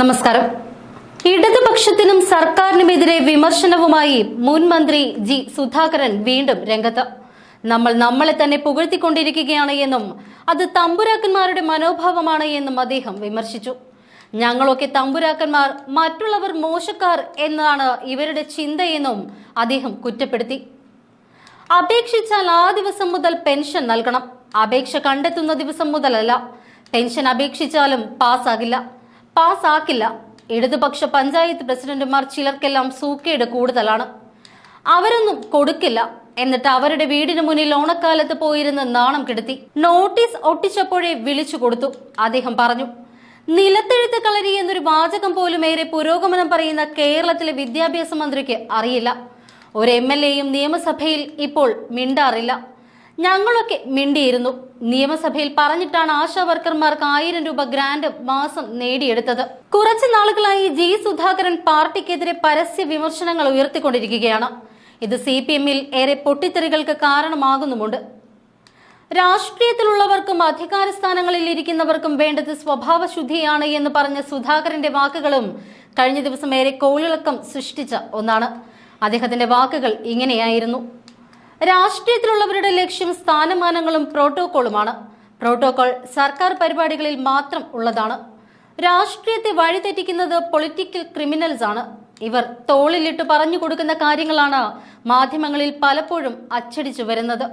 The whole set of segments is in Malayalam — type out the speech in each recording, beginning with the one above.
നമസ്കാരം. ഇടതുപക്ഷത്തിനും സർക്കാരിനുമെതിരെ വിമർശനവുമായി മുൻ മന്ത്രി ജി സുധാകരൻ വീണ്ടും രംഗത്ത്. നമ്മൾ നമ്മളെ തന്നെ പുകഴ്ത്തിക്കൊണ്ടിരിക്കുകയാണ് എന്നും അത് തമ്പുരാക്കന്മാരുടെ മനോഭാവമാണ് എന്നും അദ്ദേഹം വിമർശിച്ചു. ഞങ്ങളൊക്കെ തമ്പുരാക്കന്മാർ മറ്റുള്ളവർ മോശക്കാർ എന്നാണ് ഇവരുടെ ചിന്തയെന്നും അദ്ദേഹം കുറ്റപ്പെടുത്തി. അപേക്ഷിച്ചാൽ ആ ദിവസം മുതൽ പെൻഷൻ നൽകണം. അപേക്ഷ കണ്ടെത്തുന്ന ദിവസം മുതലല്ല. പെൻഷൻ അപേക്ഷിച്ചാലും പാസ്സാകില്ല. പാസ്സാക്കില്ല ഇടതുപക്ഷ പഞ്ചായത്ത് പ്രസിഡന്റുമാർ ചിലർക്കെല്ലാം സൂക്കേട് കൂടുതലാണ്. അവരൊന്നും കൊടുക്കില്ല. എന്നിട്ട് അവരുടെ വീടിന് മുന്നിൽ ഓണക്കാലത്ത് പോയിരുന്ന് നാണം കെടുത്തി നോട്ടീസ് ഒട്ടിച്ചപ്പോഴേ വിളിച്ചു കൊടുത്തു. അദ്ദേഹം പറഞ്ഞു നിലത്തെഴുത്ത് കളരി എന്നൊരു വാചകം പോലും ഏറെ പുരോഗമനം പറയുന്ന കേരളത്തിലെ വിദ്യാഭ്യാസ മന്ത്രിക്ക് അറിയില്ല. ഒരു എം എൽ എയും നിയമസഭയിൽ ഇപ്പോൾ മിണ്ടാറില്ല. ഞങ്ങളൊക്കെ മിണ്ടിയിരുന്നു. നിയമസഭയിൽ പറഞ്ഞിട്ടാണ് ആശാ വർക്കർമാർക്ക് ആയിരം രൂപ ഗ്രാന്റ് മാസം നേടിയെടുത്തത്. കുറച്ചു നാളുകളായി ജി സുധാകരൻ പാർട്ടിക്കെതിരെ പരസ്യ വിമർശനങ്ങൾ ഉയർത്തിക്കൊണ്ടിരിക്കുകയാണ്. ഇത് സി പി എമ്മിൽ ഏറെ പൊട്ടിത്തെറികൾക്ക് കാരണമാകുന്നുമുണ്ട്. രാഷ്ട്രീയത്തിലുള്ളവർക്കും അധികാര സ്ഥാനങ്ങളിൽ ഇരിക്കുന്നവർക്കും വേണ്ടത് സ്വഭാവശുദ്ധിയാണ് എന്ന് പറഞ്ഞ സുധാകരന്റെ വാക്കുകളും കഴിഞ്ഞ ദിവസം ഏറെ കോളിളക്കം സൃഷ്ടിച്ച ഒന്നാണ്. അദ്ദേഹത്തിന്റെ വാക്കുകൾ ഇങ്ങനെയായിരുന്നു. രാഷ്ട്രീയത്തിലുള്ളവരുടെ ലക്ഷ്യം സ്ഥാനമാനങ്ങളും പ്രോട്ടോകോളുമാണ് പ്രോട്ടോകോൾ സർക്കാർ പരിപാടികളിൽ മാത്രം ഉള്ളതാണ്. രാഷ്ട്രീയത്തെ വഴിതെറ്റിക്കുന്നത് പൊളിറ്റിക്കൽ ക്രിമിനൽസ് ആണ്. ഇവർ തോളിലിട്ട് പറഞ്ഞു കൊടുക്കുന്ന കാര്യങ്ങളാണ് മാധ്യമങ്ങളിൽ പലപ്പോഴും അച്ചടിച്ചു വരുന്നത്.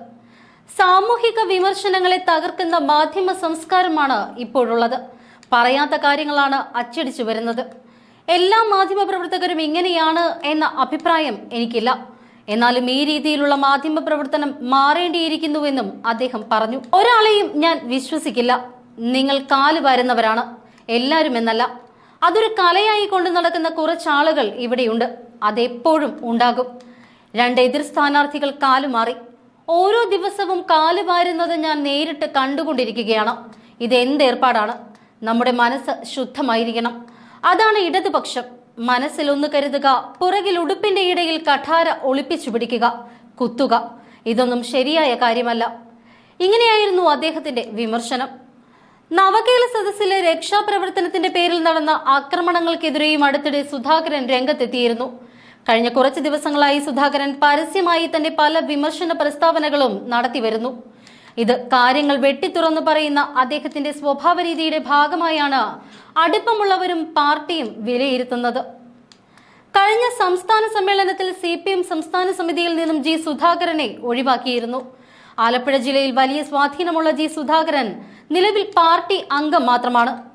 സാമൂഹിക വിമർശനങ്ങളെ തകർക്കുന്ന മാധ്യമ സംസ്കാരമാണ് ഇപ്പോഴുള്ളത്. പറയാത്ത കാര്യങ്ങളാണ് അച്ചടിച്ചു വരുന്നത്. എല്ലാ മാധ്യമ പ്രവർത്തകരും ഇങ്ങനെയാണ് എന്ന അഭിപ്രായം എനിക്കില്ല. എന്നാലും ഈ രീതിയിലുള്ള മാധ്യമ പ്രവർത്തനം മാറേണ്ടിയിരിക്കുന്നുവെന്നും അദ്ദേഹം പറഞ്ഞു. ഒരാളെയും ഞാൻ വിശ്വസിക്കില്ല. നിങ്ങൾ കാൽ വരുന്നവരാണ്. എല്ലാവരും എന്നല്ല. അതൊരു കലയായി കൊണ്ട് നടക്കുന്ന കുറച്ചാളുകൾ ഇവിടെയുണ്ട്. അതെപ്പോഴും ഉണ്ടാകും. രണ്ട് എതിർ സ്ഥാനാർത്ഥികൾ കാലുമാറി ഓരോ ദിവസവും കാൽ വാരുന്നത് ഞാൻ നേരിട്ട് കണ്ടുകൊണ്ടിരിക്കുകയാണ്. ഇത് എന്ത് ഏർപ്പാടാണ്? നമ്മുടെ മനസ്സ് ശുദ്ധമായിരിക്കണം. അതാണ് ഇടതുപക്ഷം. മനസ്സിൽ ഒന്ന് കരുതുക പുറകിൽ ഉടുപ്പിന്റെ ഇടയിൽ കഠാര ഒളിപ്പിച്ചു പിടിക്കുക കുത്തുക. ഇതൊന്നും ശരിയായ കാര്യമല്ല. ഇങ്ങനെയായിരുന്നു അദ്ദേഹത്തിന്റെ വിമർശനം. നവകേരള സദസ്സിലെ രക്ഷാപ്രവർത്തനത്തിന്റെ പേരിൽ നടന്ന ആക്രമണങ്ങൾക്കെതിരെയും അടുത്തിടെ സുധാകരൻ രംഗത്തെത്തിയിരുന്നു. കഴിഞ്ഞ കുറച്ച് ദിവസങ്ങളായി സുധാകരൻ പരസ്യമായി തന്റെ പല വിമർശന പ്രസ്താവനകളും നടത്തിവരുന്നു. ഇത് കാര്യങ്ങൾ വെട്ടിത്തുറന്നു പറയുന്ന അദ്ദേഹത്തിന്റെ സ്വഭാവ രീതിയുടെ ഭാഗമായാണ് അടുപ്പമുള്ളവരും പാർട്ടിയും വിലയിരുത്തുന്നത്. കഴിഞ്ഞ സംസ്ഥാന സമ്മേളനത്തിൽ സി പി എം സംസ്ഥാന സമിതിയിൽ നിന്നും ജി സുധാകരനെ ഒഴിവാക്കിയിരുന്നു. ആലപ്പുഴ ജില്ലയിൽ വലിയ സ്വാധീനമുള്ള ജി സുധാകരൻ നിലവിൽ പാർട്ടി അംഗം മാത്രമാണ്.